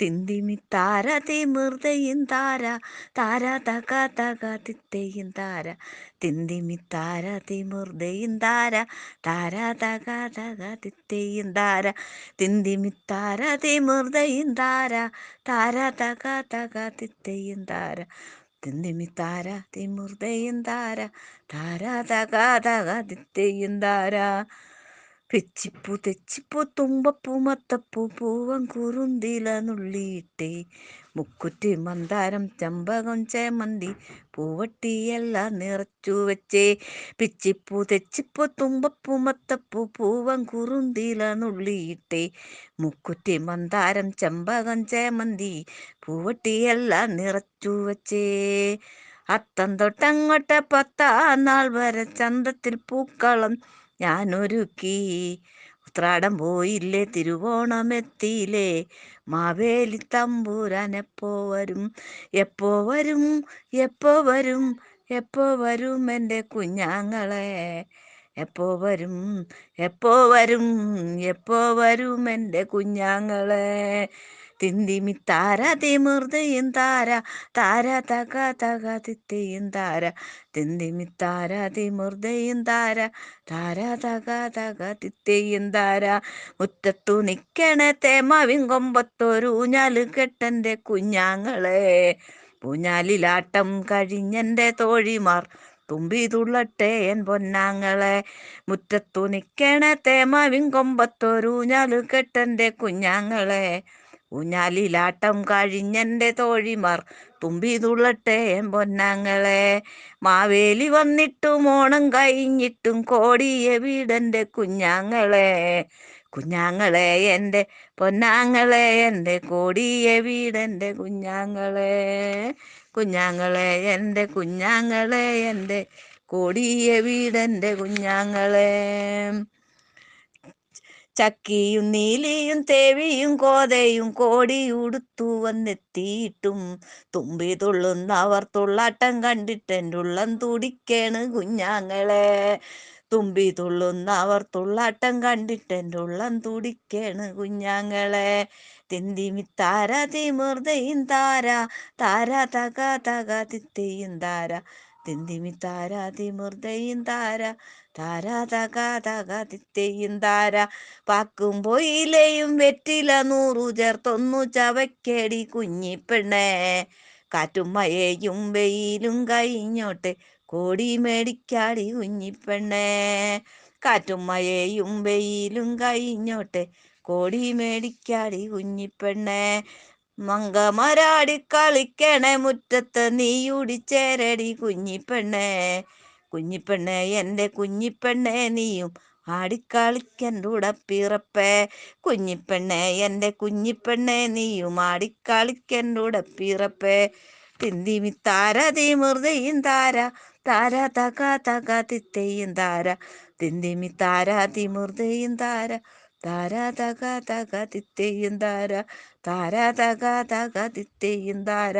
തിന്തിമിത്താര തിമിർതയും താര താര തക തക തിത്തയും താര. തിന്തിമി താര തിമിർതയും താര താര തക തക തിത്തയും താര. തിന്തിമി താര തിമിർതയും താര താര തക തക തിത്തയും താര. തിന്തിമി താര തിമിർതയും താര താര തക തക തിത്തയും താര. പിച്ചിപ്പൂ തെച്ചിപ്പൂ തുമ്പപ്പൂ മത്തപ്പൂ പൂവൻ കുറുന്തില നുള്ളിയിട്ടേ മുക്കുറ്റി മന്ദാരം ചമ്പകം ചേമന്തി പൂവട്ടിയെല്ലാം നിറച്ചു വെച്ചേ. പിച്ചിപ്പൂ തെച്ചിപ്പൂ തുമ്പപ്പൂ മത്തപ്പൂ പൂവൻ കുറുന്തില നുള്ളിയിട്ടേ മുക്കുറ്റി മന്ദാരം ചമ്പകം ചേമന്തി പൂവട്ടിയെല്ലാം നിറച്ചു വെച്ചേ. അത്തം തൊട്ടങ്ങോട്ട് പത്താം നാൾ വരെ ചന്തത്തിൽ പൂക്കളം ഞാനൊരുക്കി. ഉത്രാടം പോയില്ലേ തിരുവോണം തിരുവോണമെത്തിയില്ലേ. മാവേലി തമ്പൂരാൻ എപ്പോ വരും എപ്പോ വരും എപ്പോ വരും എപ്പോ വരും എന്റെ കുഞ്ഞാങ്ങളെ. എപ്പോ വരും എപ്പോ വരും എപ്പോ വരും എന്റെ കുഞ്ഞാങ്ങളെ. തിന്തിമിത്താര തിമിർതയും താര താര തക തക തിത്തയും താര. തിന്തിമി താര തിമിർതയും താര താര തക തക തിത്തയും താര. മുറ്റത്തു നിക്കണ തേമാവിൻ കൊമ്പത്തൊരു ഊഞ്ഞാൽ കെട്ടന്റെ കുഞ്ഞാങ്ങളെ. പൂഞ്ഞാലിലാട്ടം കഴിഞ്ഞെന്റെ തോഴിമാർ തുമ്പി തുള്ളട്ടെ എൻ പൊന്നാങ്ങളെ. മുറ്റത്തു നിക്കണ തേമാവിൻ കൊമ്പത്തൊരു ഊഞ്ഞാൽ കെട്ടന്റെ കുഞ്ഞാങ്ങളെ. ഊഞ്ഞാലിലാട്ടം കഴിഞ്ഞെന്റെ തോഴിമാർ തുമ്പി തുള്ളട്ടെ പൊന്നാങ്ങളെ. മാവേലി വന്നിട്ടും ഓണം കഴിഞ്ഞിട്ടും കോടിയ വീടെന്റെ കുഞ്ഞാങ്ങളെ. കുഞ്ഞാങ്ങളെ എന്റെ പൊന്നാങ്ങളെ എന്റെ കോടിയ വീടെന്റെ കുഞ്ഞാങ്ങളെ. കുഞ്ഞാങ്ങളെ എന്റെ കുഞ്ഞാങ്ങളെ എന്റെ കോടിയ വീടെന്റെ കുഞ്ഞാങ്ങളെ. ചക്കിയും നീലിയും തേവിയും കോതയും കോടി ഉടുത്തു വന്നെത്തിയിട്ടും തുമ്പി തുള്ളുന്നവർ തുള്ളാട്ടം കണ്ടിട്ടെന്റെ ഉള്ളം തുടിക്കേണ് കുഞ്ഞാങ്ങളെ. തുമ്പി തുള്ളുന്നവർ തുള്ളാട്ടം കണ്ടിട്ട് എന്റെ ഉള്ളം തുടിക്കേണ് കുഞ്ഞാങ്ങളെ. തിന്തിമിത്താര തിമിർതയും താര താര തക തക തിത്തയും താര. തിന്തിമിത്താര തിമിർതയും താര താര തക തക തിത്തയും താര. പാക്കും പൊയിലയും വെറ്റില നൂറു ചേർത്തൊന്നു ചവക്കേടി കുഞ്ഞിപ്പെണ്ണേ. കാറ്റും മഴയും വെയിലും കഴിഞ്ഞോട്ടെ. കോടി മേടിക്കാടി കുഞ്ഞിപ്പെണ്ണേ. കാറ്റും മഴയും വെയിലും കഴിഞ്ഞോട്ടെ. കോടി മേടിക്കാടി കുഞ്ഞിപ്പെണ്ണേ. മങ്കമരാടി കളിക്കണേ മുറ്റത്ത് നീയുടിച്ചേരടി കുഞ്ഞിപ്പെണ്ണേ. കുഞ്ഞിപ്പെണ്ണേ എന്റെ കുഞ്ഞിപ്പെണ്ണേ നീയും ആടിക്കളിക്കന്റെ ഉടപ്പിറപ്പേ. കുഞ്ഞിപ്പെണ്ണേ എന്റെ കുഞ്ഞിപ്പെണ്ണേ നീയും ആടിക്കളിക്കന്റെ ഉടപ്പിറപ്പേ. തിന്തിമിത്താര തിമിർതയും താര താര തക തക തിത്തയും താര. തിന്തിമിത്താര തിമിർതയും താര താര തക തക തിത്തയും താര താര തക തക തിത്തയും താര.